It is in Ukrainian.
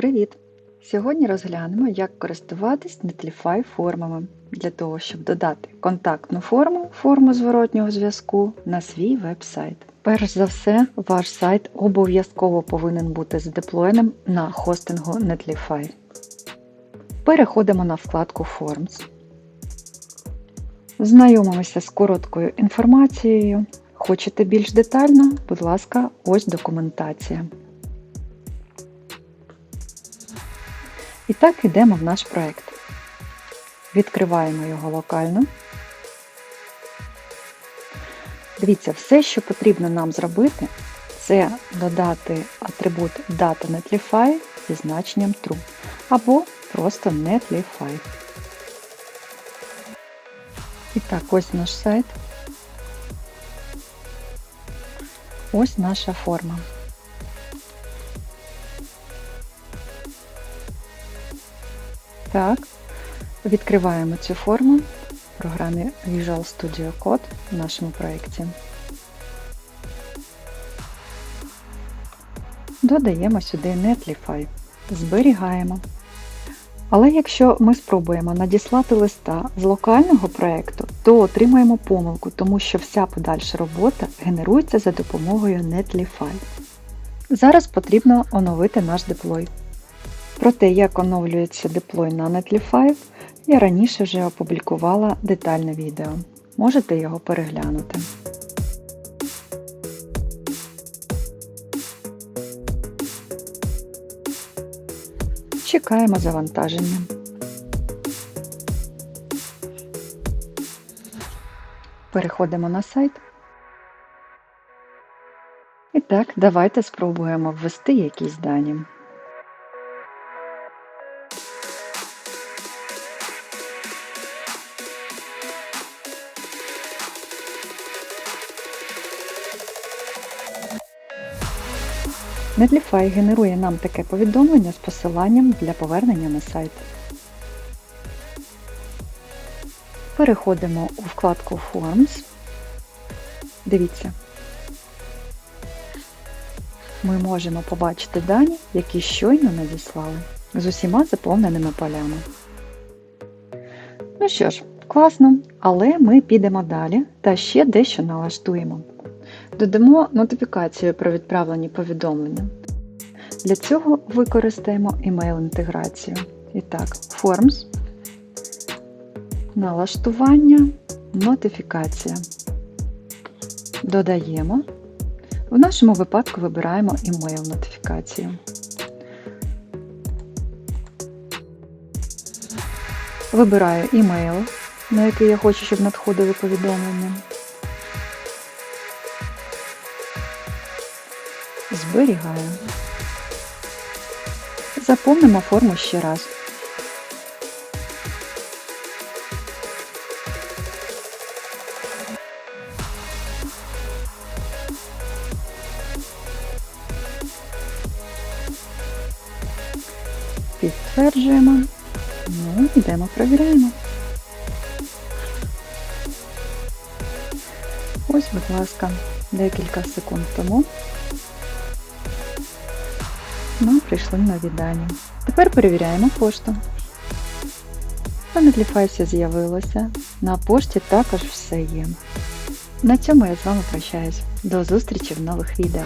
Привіт! Сьогодні розглянемо, як користуватись Netlify формами для того, щоб додати контактну форму, форму зворотнього зв'язку на свій веб-сайт. Перш за все, ваш сайт обов'язково повинен бути задеплоєним на хостингу Netlify. Переходимо на вкладку Forms. Знайомимося з короткою інформацією. Хочете більш детально? Будь ласка, ось документація. І так йдемо в наш проєкт. Відкриваємо його локально. Дивіться, все, що потрібно нам зробити, це додати атрибут DataNetlify зі значенням True або просто Netlify. І так, ось наш сайт. Ось наша форма. Так, відкриваємо цю форму в програмі Visual Studio Code в нашому проєкті. Додаємо сюди Netlify, зберігаємо. Але якщо ми спробуємо надіслати листа з локального проєкту, то отримаємо помилку, тому що вся подальша робота генерується за допомогою Netlify. Зараз потрібно оновити наш деплой. Про те, як оновлюється деплой на Netlify, я раніше вже опублікувала детальне відео. Можете його переглянути. Чекаємо завантаження. Переходимо на сайт. І так, давайте спробуємо ввести якісь дані. Netlify генерує нам таке повідомлення з посиланням для повернення на сайт. Переходимо у вкладку Forms. Дивіться. Ми можемо побачити дані, які щойно надіслали, з усіма заповненими полями. Ну що ж, класно, але ми підемо далі та ще дещо налаштуємо. Додамо нотифікацію про відправлені повідомлення. Для цього використаємо email-інтеграцію. І так, Forms, налаштування, нотифікація. Додаємо. В нашому випадку вибираємо email-нотифікацію. Вибираю email, на який я хочу, щоб надходили повідомлення. Зберігаю. Заповнимо форму ще раз. Підтверджуємо. Ну, йдемо, перевіряємо. Ось, будь ласка, декілька секунд тому нам прийшли нові дані. Тепер перевіряємо пошту. Все з'явилося. На пошті також все є. На цьому я з вами прощаюсь. До зустрічі в нових відео.